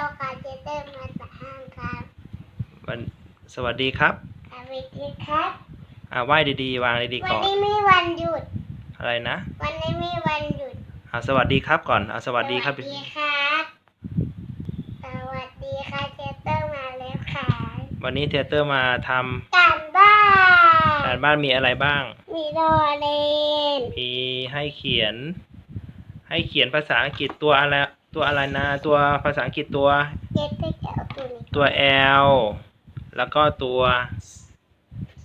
ยวค่ะเจเตอร์มาจากห้างครับวันสวัสดีครับสวัสดีครับอ่าไหว้ดีๆ วางดีๆวันก่อนนี้มีวันหยุด อะไรนะวันนี้มีวันหยุดอ่าสวัสดีครับก่อนอ่าสวัสดีครับ สวัสดีครับสวัสดีค่ะเจเตอร์มาแล้วค่ะวันนี้เทยเตอร์มาทำการบ้านการบ้านมีอะไรบ้าง มีโดเรนมีให้เขียน ให้เขียนภาษาอังกฤษตัวอะไร ตัวอะไรนะ ตัวภาษาอังกฤษตัว เจเตอร์จะเอาตัวนี้ตัว L แล้วก็ตัว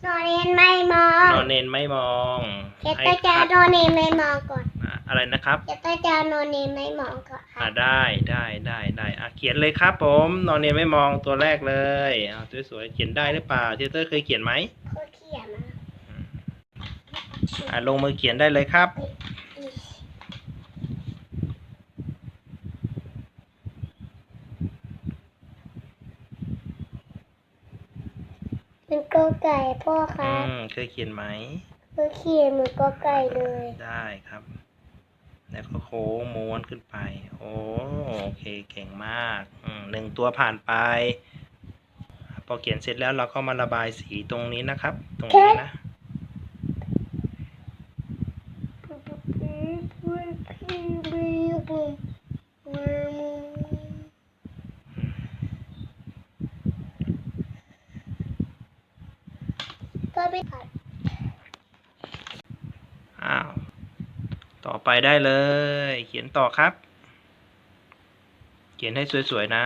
โดเรนไม่มองนอนเนนไม่มองเจให้เตอร์จะคัเอาดโดเรนไม่มองก่อน อะอะไรนะครับเจเตอร์จะเอาโดเรนไม่มองก่อนค่ะอ่าได้ได้ได้ได้อะเขียนเลยครับผม นอนเนนไม่มองตัวแรกเลยอ่าสวยๆเขียนได้หรือเปล่าเทยเตอร์เคยเขียนไหมเขาเขียนมาอ่าลงมือเขียนได้เลยครับ เป็น กอไก่พ่อคอืรับมเคยเขียนไหมเขาเขียนเหมือนกอไก่เลย ได้ครับ แล้วก็โค้งม้วนขึ้นไป โอ้โอเคเก่งมากอืมหนึ่งตัวผ่านไป พอเขียนเสร็จแล้วเราก็มาระบายสีตรงนี้นะครับ ตรงนี้นะ ก็ไม่ผัดอ้าว ต่อไปได้เลย เขียนต่อครับ เขียนให้สวยๆนะ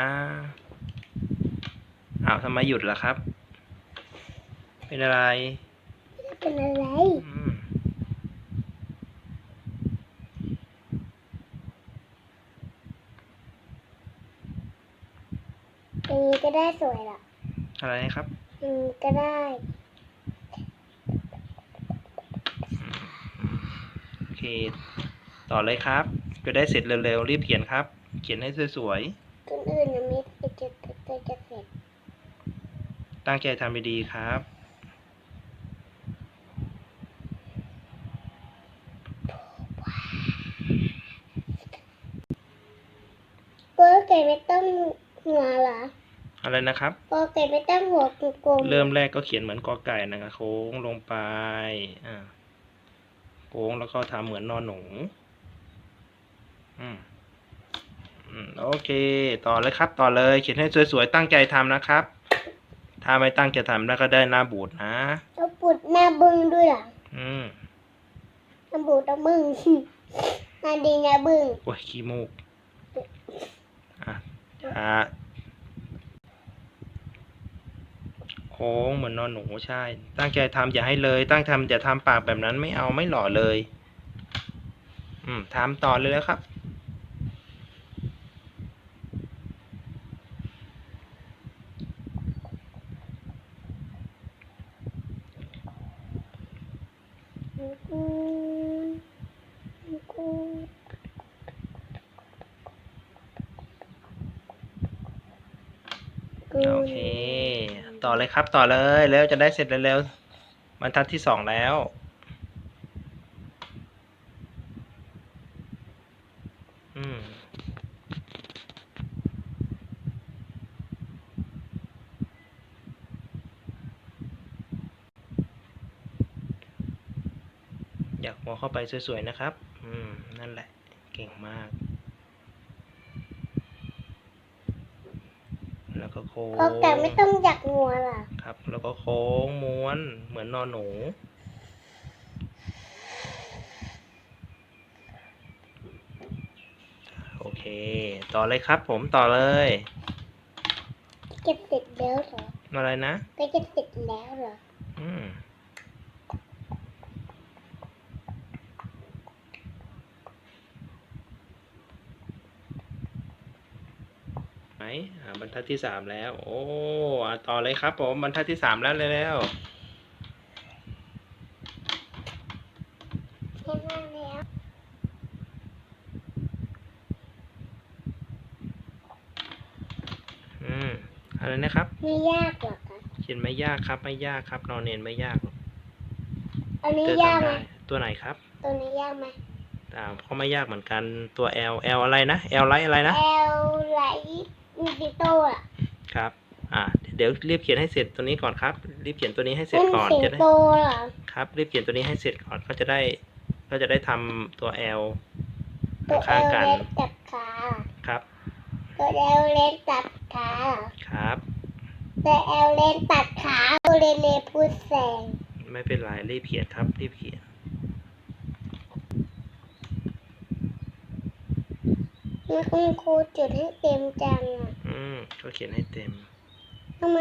อ้าวทำไมหยุดล่ะครับ เป็นอะไร เป็นอะไรอืมอย่างนี้ก็ได้สวยละอะไรนะครับอย่างนี้ก็ได้ โอ เค ต่อเลยครับ จะได้เสร็จเร็วๆ รีบเขียนครับ เขียนให้สวยคนอื่นยังไม่จะจะจะจะเสร็จๆตั้งใจทำดีๆครับก็ไก่ไม่ต้องหัวเหรอ อะไรนะครับก็ไก่ไม่ต้องหัวกลมๆเริ่มแรกก็เขียนเหมือนกอไก่นะครับโค้งลงไป อ่า โค้งแล้วก็ทำเหมือนนอนหนูอืมอืมโอเค ต่อเลยครับ ต่อเลย เขียนให้สวยๆ ตั้งใจทำนะครับ ถ้าไม่ตั้งใจทำแล้วก็ได้หน้าบูดนะแล้วปุดหน้าบึ้งด้วยเหรออืมหน้าบูดหน้าบึ้งหน้าดีหน้าบึ้งโอ้ยขี้มูกอะอะโค้งเหมือนนอนหนูใช่ ตั้งใจทำอย่าให้เลย ตั้งทำอย่าทำปากแบบนั้นไม่เอาไม่หล่อเลย อืมทำต่อเลยแล้วครับโอเค ต่อเลยครับ ต่อเลยแล้วจะได้เสร็จเร็วๆบรรทัดที่สองแล้วอืมอยากหัวเข้าไปสวยๆนะครับ อืม นั่นแหละ เก่งมาก แล้วก็โค้งก็ไก่ไม่ต้องอยากหัวเหรอครับ แล้วก็โค้งม้วนเหมือนนอนหนูโอเค ต่อเลยครับ ผมต่อเลยจะเสร็จแล้วเหรออะไรนะก็จะเสร็จแล้วเหรออืม ไหนอ่า บรรทัดที่สามแล้ว โอ้อะต่อเลยครับผมบรรทัดที่สามแล้วเลยแล้วแค่นั้นแล้วอืมอะไรนะครับ ไม่ยากหรอกคะเขียนไม่ยากครับ ไม่ยากครับ นอนเนนไม่ยากหรอกอันนี้เธอยากทำไหมได้ตัวไหนครับตัวนี้ยากไหมอ่าก็ไม่ยากเหมือนกันตัว L L อะไรนะ L ไลท์อะไรนะ แอลไลท์ มีสิงโตอะครับ อ่า เดี๋ยวรีบเขียนให้เสร็จตัวนี้ก่อนครับ รีบเขียนตัวนี้ให้เสร็จเป็นก่อนสิงจะได้โตเหรอครับ รีบเขียนตัวนี้ให้เสร็จก่อนก็จะได้ ก็จะได้ทำตัว L ตัวเอข้างลๆกันเล็กจับขาครับ ตัวเอลเล็กตัดขาครับ ตัวเอลเล็กตัดขาตัวเลเลพูดแสง ไม่เป็นไรรีบเขียนครับ รีบเขียน นี่คุณครูจุดให้เต็มจังอะ อืมก็เขียนให้เต็มทำไม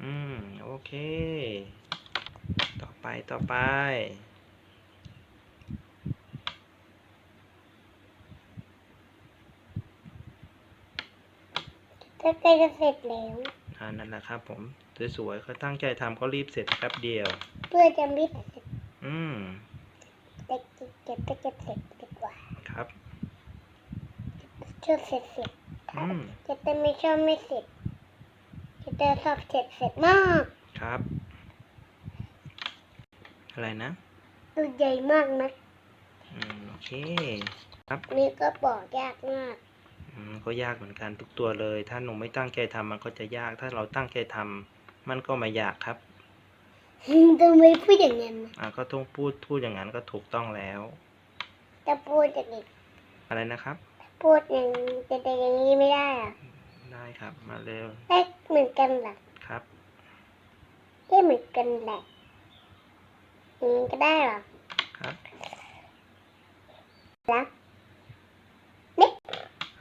อืม โอเค ต่อไปต่อไปก็ใกล้จะเสร็จแล้ว อ่านั่นแหละครับ ผมสวยๆก็ตั้งใจทำก็รีบเสร็จแป๊บเดียว เพื่อจะไม่เสร็จอืมเด็กเก็บก็เก็บเสร็จดีกว่าครับ ชอบเสร็จเสร็จอืมเจะแต่ไม่ชอบไม่เสร็จเจะแต่ชอบเสร็จเสร็จมากครับ อะไรนะตัวใหญ่มากนะอืมโอเคนี่ก็บอกยากมากอืม ก็ยากเหมือนกันทุกตัวเลย ถ้าหนูไม่ตั้งใจทำมันก็จะยาก ถ้าเราตั้งใจทำมันก็ไม่ยากครับทำไมพูดอย่างนั้นนะอ่าก็ต้องพูดพูดอย่างนั้นก็ถูกต้องแล้ว จะพูดอย่างนี้อะไรนะครับ พูดอย่างจะแต่อย่างนี้ไม่ได้อะได้ครับ มาเร็วได้เหมือนกันเหรอครับได้เหมือนกันแหละอืมก็ได้เหรอครับแล้ว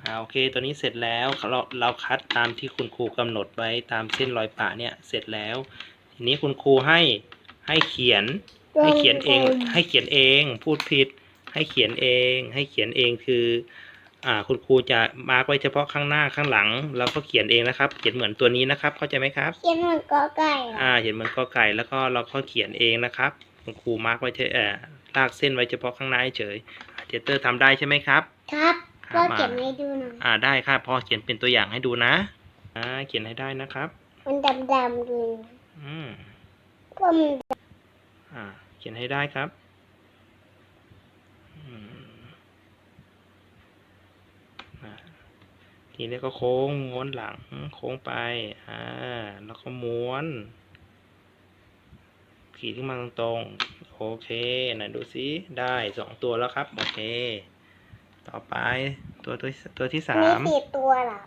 อ่าโอเคตัวนี้เสร็จแล้วเราเราคัดตามที่คุณครูกำหนดไว้ตามเส้นรอยปะเนี่ยเสร็จแล้ว ทีนี้คุณครูให้ให้เขียนให้เขียนเอง ให้เขียนเองพูดผิด ให้เขียนเอง ให้เขียนเองคืออ่าคุณครูจะมาร์กไว้เฉพาะข้างหน้าข้างหลัง แล้วก็เขียนเองนะครับ เขียนเหมือนตัวนี้นะครับ เข้าใจไหมครับ เขียนเหมือนกอไก่เหรออ่าเขียนเหมือนกอไก่แล้วก็เราก็เขียนเองนะครับ คุณครูมาร์กไว้เฉยเอ่อลากเส้นไว้เฉพาะข้างหน้าเฉยอ่าเจเตอร์ทำได้ใช่ไหมครับ ครับครั ก็บมาเขียนให้ดูหน่อยอ่าได้ครับพอเขียนเป็นตัวอย่างให้ดูนะ อ่า เขียนให้ได้นะครับ มันดำๆดูอืมก็มันอ่า เขียนให้ได้ครับอืมอ่าทีนี้ก็โค้งม้วนหลัง โค้งไป อ่า แล้วก็ม้วน ขีดขึ้นมาตรงๆ โอเคไหนดูซิ ได้สองตัวแล้วครับ โอเค ต่อไปตัวตัวตัวที่สามีมสี่ตัวเหรอ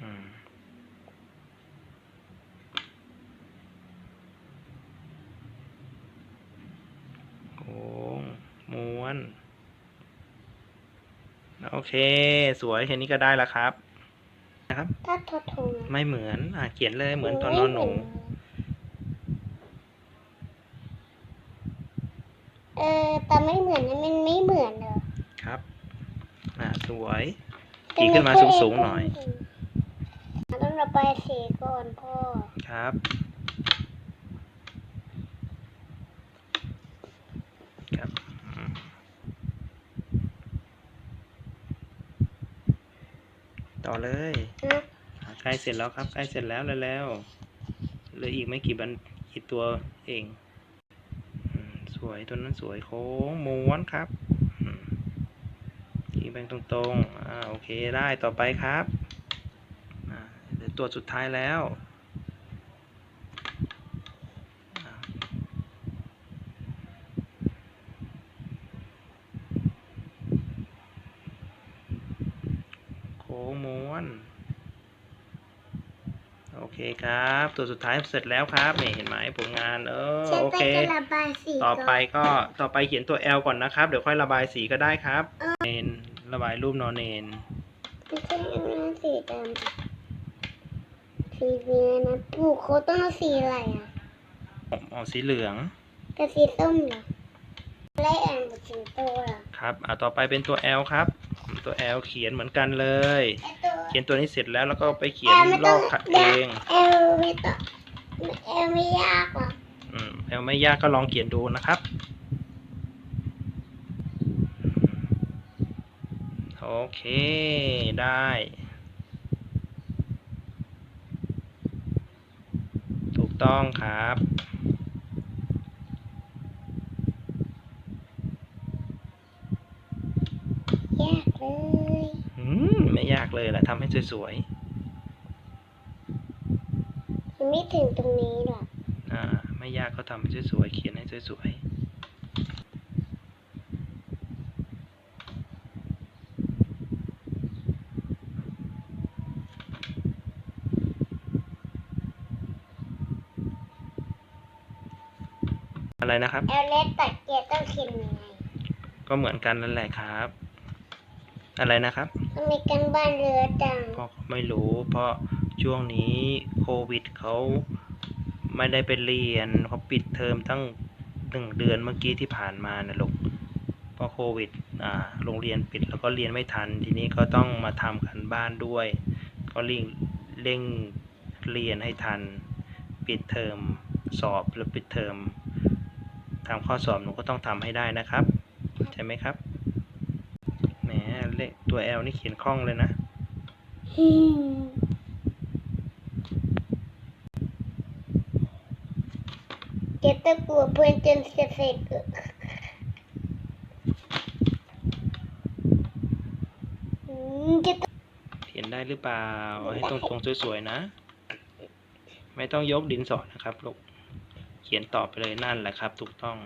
อืมโค้งม้วน โอเค สวยแค่นี้ก็ได้แล้วครับ นะครับ ถ้าทอทงไม่เหมือน อะเขียนเลยเหมือนตอนนอนหนูเออแต่ไม่เหมือนนะมันไม่เหมือนเลยครับอะ สวยขีดขึ้นมาสูงๆหน่อย ต้องระบายสีก่อนพ่อ ครับ ครับอืมต่อเลยนะอะใกล้เสร็จแล้วครับใกล้เสร็จแล้วแล้วๆเหลืออีกไม่กี่บันกี่ตัวเองอืมสวยตัวนั้นสวยโค้งม้วนครับอืมขีด แบ่งตรงๆอ่าโอเคได้ต่อไปครับอ่าเหลือตัวสุดท้ายแล้วอ่าโค้งม้วนโอเคครับ ตัวสุดท้ายเสร็จแล้วครับนี่เห็นไหมผลงานเออฉันโอไปเคจะระบายสีต่อไปก่นก็ต่อไปเขียนตัว L ก่อนนะครับ เดี๋ยวค่อยระบายสีก็ได้ครับเนน ระบายรูปนอนเนนไม่ใช่อันนั้นสีดำสีเนื้อนะผูกเขาต้องเอาสีอะไรอะเอาสีเหลืองกับสีส้มเหรอไล่อ่านบทสิงโตเหรอครับอ่าต่อไปเป็นตัว L ครับตัว L เขียนเหมือนกันเลยไอตัวเขียนตัวนี้เสร็จแล้วแล้วก็ไปเขียนแอลไม่ลต้อองกขัดเองแอลไม่ต้องแอลไม่ยากหรอกอืม L ไม่ยากก็ลองเขียนดูนะครับ โอเค ได้ ถูกต้องครับ ยากเลยอืม ไม่ยากเลยแหละทำให้สวยมันไม่ถึงตรงนี้หรอกอ่า ไม่ยากเขาทำให้สวยๆ เขียนให้สวยๆ อะไรนะครับ เอลเลสตัดเกียร์ต้องเขียนยังไงก็เหมือนกันนั่นแหละครับ อะไรนะครับทำไมกันบ้านเรือจังพ่อก็ไม่รู้ เพราะช่วงนี้โควิดเขาไม่ได้ไปเรียนเขาปิดเทอมตั้งหนึ่งเดือนเมื่อกี้ที่ผ่านมานะลูกเพราะโควิดอ่าโรงเรียนปิดแล้วก็เรียนไม่ทัน ทีนี้ก็ต้องมาทำกันบ้านด้วย ก็เร่งเร่งเรียนให้ทัน ปิดเทอมสอบแล้วปิดเทอม ทำข้อสอบหนูก็ต้องทำให้ได้นะครับ ใช่ไหมครับ แหมเลขตัว L นี่เขียนคล่องเลยนะ เก็บตะกัวเพื่อนจนเสร็จเสร็จอืมเก็บตะเขียนได้หรือเปล่าเอาให้ตรงตรงๆสวยๆนะ ไม่ต้องยกดินสอนะครับลูก เขียนตอบไปเลยนั่นแหละครับ ถูกต้อง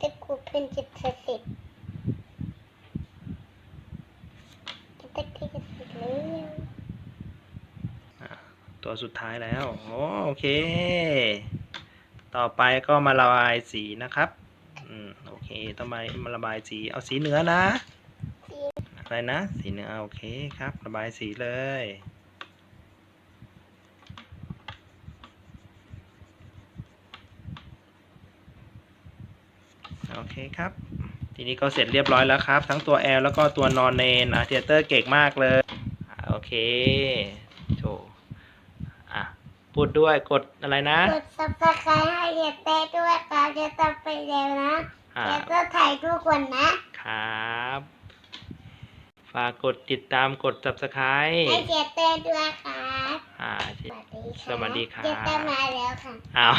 ตะกัวเพื่อนจนเสร็จเสร็จเก็บตะเกียบเสร็จแล้วตัวสุดท้ายแล้วโอโอเค ต่อไปก็มาระบายสีนะครับ อืม โอเคต้องมามาระบายสี เอาสีเหนือนะ อะไรนะ สีเหนือโอเคครับ ระบายสีเลย โอเคครับ ทีนี้ก็เสร็จเรียบร้อยแล้วครับ ทั้งตัว L แล้วก็ตัวนอนเนนอะเทเตอร์เก่งมากเลยอะโอเคโถอะ พูดด้วยกดอะไรนะ กดซับสไครต์ให้เยเต้ด้วยครับเดี๋ยวจะไปเร็วนะอ่าเดี๋ยวจะถ่ายทุกวันนะครับ ฝากกดติดตามกด subscribe ให้เยเต้ด้วยครับอ่าสวัสดีค่ะสวัสดีครับเยเต้มาแล้วค่ะ อ้าว